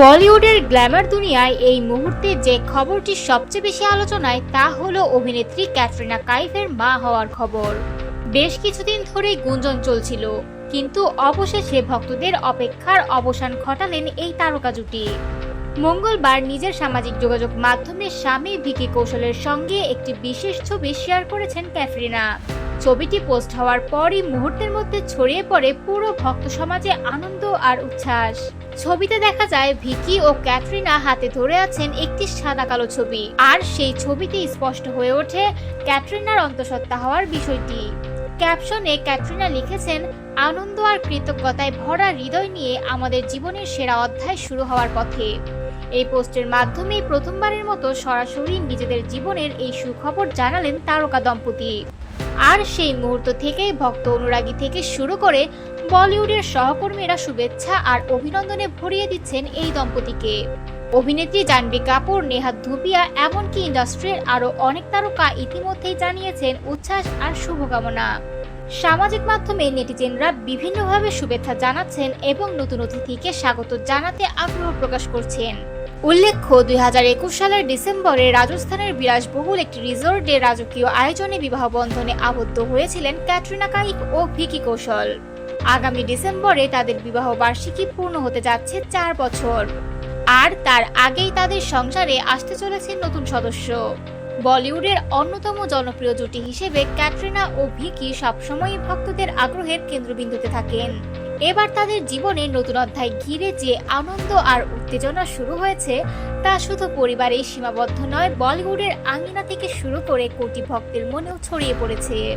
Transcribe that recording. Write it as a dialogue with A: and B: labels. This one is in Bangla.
A: বলিউডের গ্ল্যামার দুনিয়ায় এই মুহূর্তে যে খবরটি সবচেয়ে বেশি আলোচনায় তা হলো অভিনেত্রী ক্যাটরিনা কাইফের মা হওয়ার খবর। বেশ কিছুদিন ধরেই গুঞ্জন চলছিল, কিন্তু অবশেষে ভক্তদের অপেক্ষার অবসান ঘটালেন এই তারকা জুটি। মঙ্গলবার নিজের সামাজিক যোগাযোগ মাধ্যমে স্বামী ভিকি কৌশলের সঙ্গে একটি বিশেষ ছবি শেয়ার করেছেন ক্যাটরিনা। ছবিটি পোস্ট হওয়ার পরই মুহূর্তের মধ্যে ছড়িয়ে পড়ে পুরো ভক্ত সমাজে আনন্দ আর উচ্ছ্বাস। ছবিতে দেখা যায় ভিকি ও ক্যাটরিনা হাতে ধরে আছেন একটি সাদা কালো ছবি। আর সেই ছবিতে স্পষ্ট হয়ে ওঠে ক্যাটরিনার অন্তঃসত্ত্বা হওয়ার বিষয়টি। ক্যাপশনে ক্যাটরিনা লিখেছেন, আনন্দ আর কৃতজ্ঞতায় ভরা হৃদয় নিয়ে আমাদের জীবনের সেরা অধ্যায় শুরু হওয়ার পথে। এই পোস্টের মাধ্যমেই প্রথমবারের মতো সরাসরি নিজেদের জীবনের এই সুখবর জানালেন তারকা দম্পতি। আর সেই মুহূর্ত থেকেই ভক্ত অনুরাগী থেকে শুরু করে বলিউডের সহকর্মীরা শুভেচ্ছা আর অভিনন্দনে ভরিয়ে দিচ্ছেন এই দম্পতিকে। অভিনেত্রী জাহ্নবী কাপুর নেহাত ধুপিয়া এমনকি ইন্ডাস্ট্রির আরও অনেক তারকা ইতিমধ্যেই জানিয়েছেন উচ্ছ্বাস আর শুভকামনা। সামাজিক মাধ্যমে নেটিজেনরা বিভিন্নভাবে শুভেচ্ছা জানাচ্ছেন এবং নতুন অতিথিকে স্বাগত জানাতে আগ্রহ প্রকাশ করছেন। উল্লেখ্য, দুই হাজার একুশ সালের ডিসেম্বরে রাজস্থানের বিলাসবহুল একটি রিসোর্টে রাজকীয় আয়োজনে বিবাহ বন্ধনে আবদ্ধ হয়েছিলেন ক্যাটরিনা কাইফ ও ভিকি কৌশল। আগামী ডিসেম্বরে তাদের বিবাহ বার্ষিকী পূর্ণ হতে যাচ্ছে চার বছর। আর তার আগেই তাদের সংসারে আসতে চলেছে নতুন সদস্য। বলিউডের অন্যতম জনপ্রিয় জুটি হিসেবে ক্যাটরিনা ও ভিকি সবসময়ই ভক্তদের আগ্রহের কেন্দ্রবিন্দুতে থাকেন। এবার তাদের জীবনে নতুন অধ্যায় ঘিরে যে আনন্দ আর উত্তেজনা শুরু হয়েছে, তা শুধু পরিবারেই সীমাবদ্ধ নয়, বলিউডের আঙিনা থেকে শুরু করে কোটি ভক্তের মনেও ছড়িয়ে পড়েছে।